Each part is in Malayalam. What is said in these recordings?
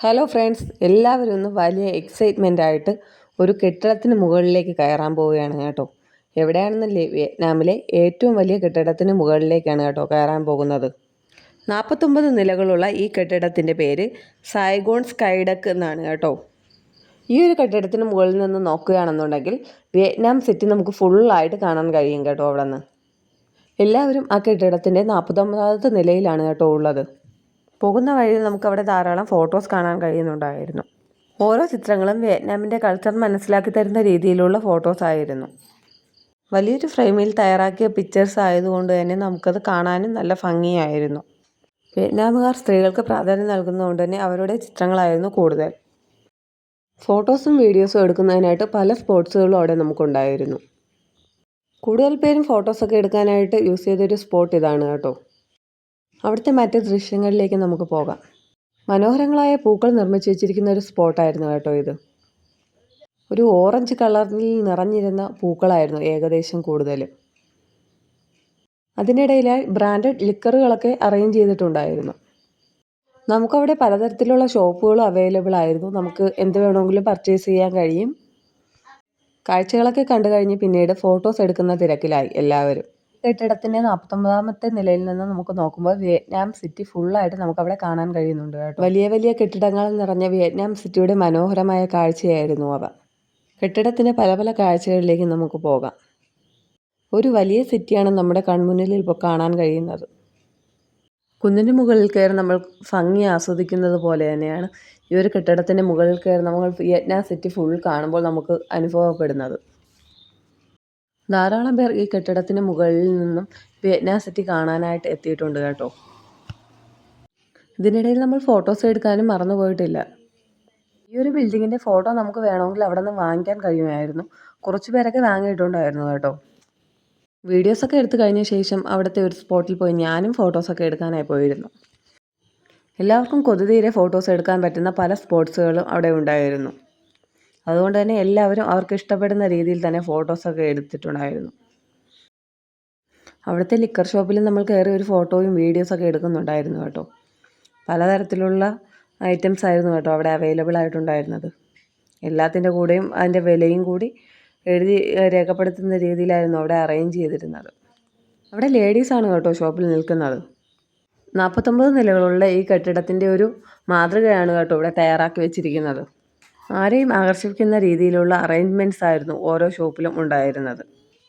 ഹലോ ഫ്രണ്ട്സ് എല്ലാവരും ഒന്ന് വലിയ എക്സൈറ്റ്മെന്റ് ആയിട്ട് ഒരു കെട്ടിടത്തിന് മുകളിലേക്ക് കയറാൻ പോവുകയാണ് കേട്ടോ. എവിടെയാണെന്നല്ലേ വിയറ്റ്നാമിലെ ഏറ്റവും വലിയ കെട്ടിടത്തിന് മുകളിലേക്കാണ് കേട്ടോ കയറാൻ പോകുന്നത്. നാൽപ്പത്തൊമ്പത് നിലകളുള്ള ഈ കെട്ടിടത്തിന്റെ പേര് സൈഗോൺ സ്കൈഡക്ക് എന്നാണ് കേട്ടോ. ഈ ഒരു കെട്ടിടത്തിന് മുകളിൽ നിന്ന് നോക്കുകയാണെന്നുണ്ടെങ്കിൽ വിയറ്റ്നാം സിറ്റി നമുക്ക് ഫുള്ളായിട്ട് കാണാൻ കഴിയും കേട്ടോ അവിടെ നിന്ന് എല്ലാവരും ആ കെട്ടിടത്തിന്റെ നാൽപ്പത്തൊമ്പതാമത്തെ നിലയിലാണ് കേട്ടോ ഉള്ളത്. പോകുന്ന വഴിയിൽ നമുക്കവിടെ ധാരാളം ഫോട്ടോസ് കാണാൻ കഴിയുന്നുണ്ടായിരുന്നു. ഓരോ ചിത്രങ്ങളും വിയറ്റ്നാമിന്റെ കൾച്ചർ മനസ്സിലാക്കി തരുന്ന രീതിയിലുള്ള ഫോട്ടോസ് ആയിരുന്നു. വലിയൊരു ഫ്രെയിമിൽ തയ്യാറാക്കിയ പിക്ചേഴ്സ് ആയതുകൊണ്ട് തന്നെ നമുക്കത് കാണാനും നല്ല ഭംഗിയായിരുന്നു. വിയറ്റ്നാമുകാർ സ്ത്രീകൾക്ക് പ്രാധാന്യം നൽകുന്നതുകൊണ്ട് തന്നെ അവരുടെ ചിത്രങ്ങളായിരുന്നു കൂടുതൽ. ഫോട്ടോസും വീഡിയോസും എടുക്കുന്നതിനായിട്ട് പല സ്പോട്സുകളും അവിടെ നമുക്കുണ്ടായിരുന്നു. കൂടുതൽ പേരും ഫോട്ടോസൊക്കെ എടുക്കാനായിട്ട് യൂസ് ചെയ്തൊരു സ്പോട്ട് ഇതാണ് കേട്ടോ. അവിടുത്തെ മറ്റ് ദൃശ്യങ്ങളിലേക്ക് നമുക്ക് പോകാം. മനോഹരങ്ങളായ പൂക്കൾ നിർമ്മിച്ചു വെച്ചിരിക്കുന്ന ഒരു സ്പോട്ടായിരുന്നു കേട്ടോ ഇത്. ഒരു ഓറഞ്ച് കളറിൽ നിറഞ്ഞിരുന്ന പൂക്കളായിരുന്നു ഏകദേശം കൂടുതൽ. അതിനിടയിലായി ബ്രാൻഡഡ് ലിക്കറുകളൊക്കെ അറേഞ്ച് ചെയ്തിട്ടുണ്ടായിരുന്നു. നമുക്കവിടെ പലതരത്തിലുള്ള ഷോപ്പുകളും അവൈലബിൾ ആയിരുന്നു. നമുക്ക് എന്ത് വേണമെങ്കിലും പർച്ചേസ് ചെയ്യാൻ കഴിയും. കാഴ്ചകളൊക്കെ കണ്ടു കഴിഞ്ഞ് പിന്നീട് ഫോട്ടോസ് എടുക്കുന്ന തിരക്കിലായി എല്ലാവരും. കെട്ടിടത്തിന്റെ നാൽപ്പത്തൊമ്പതാമത്തെ നിലയിൽ നിന്ന് നമുക്ക് നോക്കുമ്പോൾ വിയറ്റ്നാം സിറ്റി ഫുള്ളായിട്ട് നമുക്കവിടെ കാണാൻ കഴിയുന്നുണ്ട് കേട്ടോ. വലിയ വലിയ കെട്ടിടങ്ങൾ നിറഞ്ഞ വിയറ്റ്നാം സിറ്റിയുടെ മനോഹരമായ കാഴ്ചയായിരുന്നു അവ. കെട്ടിടത്തിന്റെ പല പല കാഴ്ചകളിലേക്ക് നമുക്ക് പോകാം. ഒരു വലിയ സിറ്റിയാണ് നമ്മുടെ കൺമുന്നിൽ ഇപ്പോൾ കാണാൻ കഴിയുന്നത്. കുന്നിന് മുകളിൽ കയറി നമ്മൾ ഭംഗി ആസ്വദിക്കുന്നത് പോലെ തന്നെയാണ് ഈ ഒരു കെട്ടിടത്തിന്റെ മുകളിൽ കയറി നമ്മൾ വിയറ്റ്നാം സിറ്റി ഫുൾ കാണുമ്പോൾ നമുക്ക് അനുഭവപ്പെടുന്നത്. ധാരാളം പേർ ഈ കെട്ടിടത്തിന് മുകളിൽ നിന്നും വിയറ്റ്നാം സിറ്റി കാണാനായിട്ട് എത്തിയിട്ടുണ്ട് കേട്ടോ. ഇതിനിടയിൽ നമ്മൾ ഫോട്ടോസ് എടുക്കാനും മറന്നു പോയിട്ടില്ല. ഈ ഒരു ബിൽഡിങ്ങിന്റെ ഫോട്ടോ നമുക്ക് വേണമെങ്കിൽ അവിടെ നിന്ന് വാങ്ങിക്കാൻ കഴിയുമായിരുന്നു. കുറച്ച് പേരൊക്കെ വാങ്ങിയിട്ടുണ്ടായിരുന്നു കേട്ടോ. വീഡിയോസൊക്കെ എടുത്തു കഴിഞ്ഞ ശേഷം അവിടുത്തെ ഒരു സ്പോട്ടിൽ പോയി ഞാനും ഫോട്ടോസൊക്കെ എടുക്കാനായി പോയിരുന്നു. എല്ലാവർക്കും കൊതുതീരെ ഫോട്ടോസ് എടുക്കാൻ പറ്റുന്ന പല സ്പോട്സുകളും അവിടെ ഉണ്ടായിരുന്നു. അതുകൊണ്ട് തന്നെ എല്ലാവരും അവർക്ക് ഇഷ്ടപ്പെടുന്ന രീതിയിൽ തന്നെ ഫോട്ടോസൊക്കെ എടുത്തിട്ടുണ്ടായിരുന്നു. അവിടുത്തെ ലിക്കർ ഷോപ്പിൽ നമ്മൾ കയറി ഒരു ഫോട്ടോയും വീഡിയോസൊക്കെ എടുക്കുന്നുണ്ടായിരുന്നു കേട്ടോ. പലതരത്തിലുള്ള ഐറ്റംസ് ആയിരുന്നു കേട്ടോ അവിടെ അവൈലബിൾ ആയിട്ടുണ്ടായിരുന്നത്. എല്ലാത്തിന്റെ കൂടെയും അതിന്റെ വിലയും കൂടി എഴുതി രേഖപ്പെടുത്തുന്ന രീതിയിലായിരുന്നു അവിടെ അറേഞ്ച് ചെയ്തിരുന്നത്. അവിടെ ലേഡീസാണ് കേട്ടോ ഷോപ്പിൽ നിൽക്കുന്നത്. നാൽപ്പത്തൊമ്പത് നിലകളുള്ള ഈ കെട്ടിടത്തിന്റെ ഒരു മാതൃകയാണ് കേട്ടോ ഇവിടെ തയ്യാറാക്കി വെച്ചിരിക്കുന്നത്. ആരെയും ആകർഷിക്കുന്ന രീതിയിലുള്ള അറേഞ്ച്മെന്റ്സ് ആയിരുന്നു ഓരോ ഷോപ്പിലും ഉണ്ടായിരുന്നത്.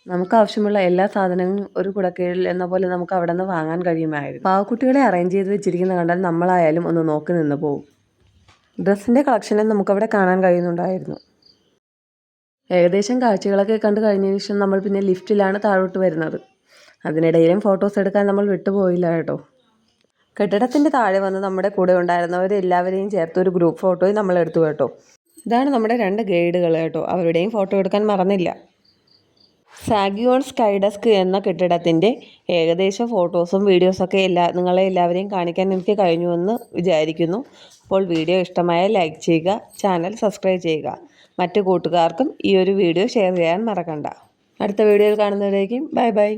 നമുക്ക് ആവശ്യമുള്ള എല്ലാ സാധനങ്ങളും ഒരു കുടക്കീഴിൽ എന്ന പോലെ നമുക്ക് അവിടെ നിന്ന് വാങ്ങാൻ കഴിയുമായിരുന്നു. പാവക്കുട്ടികളെ അറേഞ്ച് ചെയ്ത് വെച്ചിരിക്കുന്ന കണ്ടാൽ നമ്മളായാലും ഒന്ന് നോക്കി നിന്ന് പോകും ഡ്രസ്സിന്റെ കളക്ഷനും നമുക്കവിടെ കാണാൻ കഴിയുന്നുണ്ടായിരുന്നു. ഏകദേശം കാഴ്ചകളൊക്കെ കണ്ടു കഴിഞ്ഞ ശേഷം നമ്മൾ പിന്നെ ലിഫ്റ്റിലാണ് താഴോട്ട് വരുന്നത്. അതിനിടയിലും ഫോട്ടോസ് എടുക്കാൻ നമ്മൾ വിട്ടുപോയില്ല കേട്ടോ. കെട്ടിടത്തിന്റെ താഴെ വന്ന് നമ്മുടെ കൂടെ ഉണ്ടായിരുന്നവരെല്ലാവരെയും ചേർത്ത് ഒരു ഗ്രൂപ്പ് ഫോട്ടോയും നമ്മൾ എടുത്തു കേട്ടോ. ഇതാണ് നമ്മുടെ രണ്ട് ഗൈഡുകൾ കേട്ടോ. അവരുടെയും ഫോട്ടോ എടുക്കാൻ മറന്നില്ല. സാഗിയോൺ സ്കൈഡസ്ക് എന്ന കെട്ടിടത്തിന്റെ ഏകദേശം ഫോട്ടോസും വീഡിയോസൊക്കെ എല്ലാ നിങ്ങളെ എല്ലാവരെയും കാണിക്കാൻ എനിക്ക് കഴിഞ്ഞുവെന്ന് വിചാരിക്കുന്നു. അപ്പോൾ വീഡിയോ ഇഷ്ടമായ ലൈക്ക് ചെയ്യുക ചാനൽ സബ്സ്ക്രൈബ് ചെയ്യുക. മറ്റു കൂട്ടുകാർക്കും ഈ ഒരു വീഡിയോ ഷെയർ ചെയ്യാൻ മറക്കണ്ട. അടുത്ത വീഡിയോയിൽ കാണുന്നവരേക്കും ബൈ ബൈ.